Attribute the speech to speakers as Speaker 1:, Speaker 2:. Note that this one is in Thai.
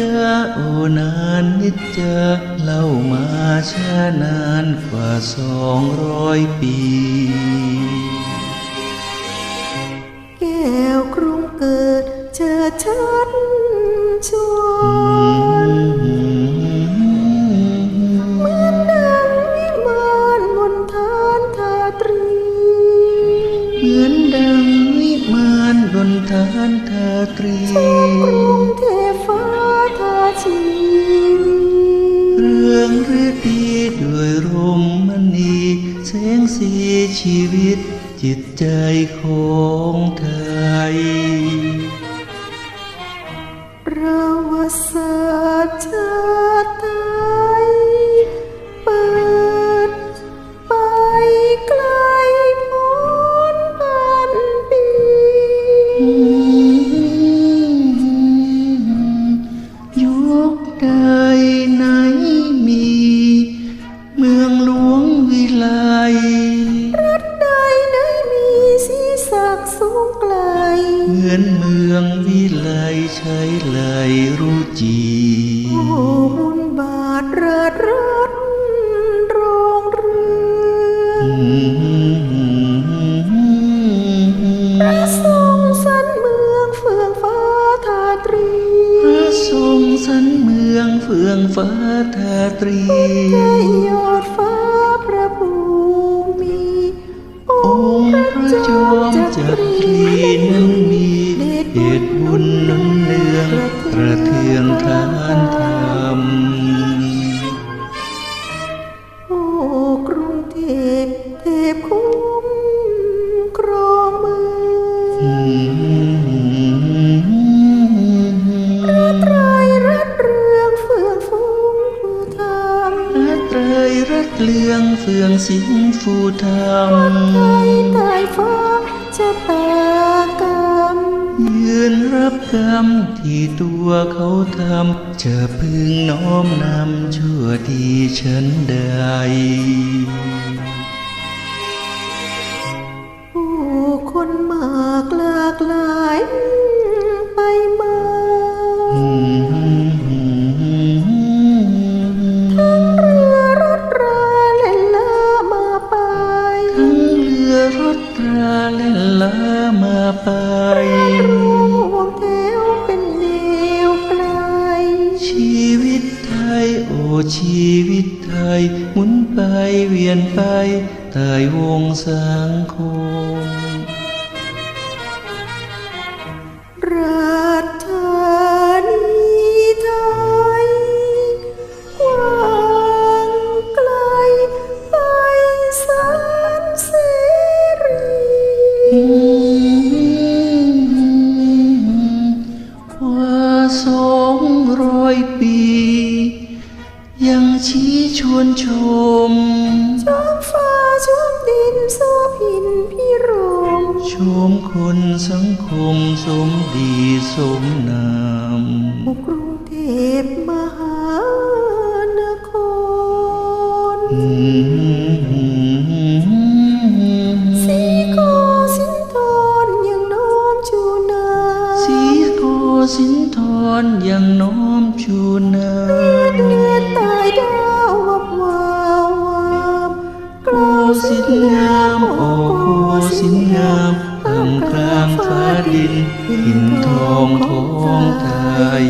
Speaker 1: นิจจาโอนานนิจจาเล่ามาช้านานกว่าสองร้อยปี
Speaker 2: แก้วกรุงเกิดเจอชัดชวนเหมือนดังวิมานบนฐานทาตรี
Speaker 1: เหมือนดังวิมานบนฐานทาตรี
Speaker 2: กรุงเทฟ้า ทาชี
Speaker 1: เรื่องฤดีด้วยรมมณีแสงสีชีวิตจิตใจของไทย
Speaker 2: ประวัติศาสตร์
Speaker 1: องวิไล
Speaker 2: ใช้
Speaker 1: ไหลรู้จี
Speaker 2: โอ้บุญบาทเริดรัดรองเรือพระทรงสันเมืองเฟื่องฟ้าทาตรี
Speaker 1: พระทรงสันเมืองเฟื่องฟ้าทาตรี
Speaker 2: ยอดฟ้าพระภูมิ
Speaker 1: องค์พระจอมจักรีนั้
Speaker 2: พคุ้มครองเมืองรัตรายรัตเรืองเฟื่องฟูผู้ทำ
Speaker 1: รัตเตยรัตเลืองเฟืองสิงฟูธรรม
Speaker 2: ไทยใต้ฟ้าชะตากรรม
Speaker 1: ยืนรับกรรมที่ตัวเขาทำจะพึงน้อมนำชั่วดีฉันใดา
Speaker 2: กหลากหลายไปมาเรือรถราเล่นลามาไป
Speaker 1: ทั้งเรือรถราและลามาไป
Speaker 2: ร่วงแถวเป็นแนวไกล
Speaker 1: ชีวิตไทย โอ้ชีวิตไทย หมุนไปเวียนไปใต้วงสังคม
Speaker 2: ชี้
Speaker 1: ชวนชม
Speaker 2: ชมฟ้าชมดินโสพินพิรม
Speaker 1: ชมคนสังคมสมดีสมนาม
Speaker 2: กรุงเทพมหานครสีโกสินทรยังน้อมชูนา
Speaker 1: สีโกสินทรยัง งามโอ้โกสินงามท่ามกลางฟ้าดินหินทองของไทย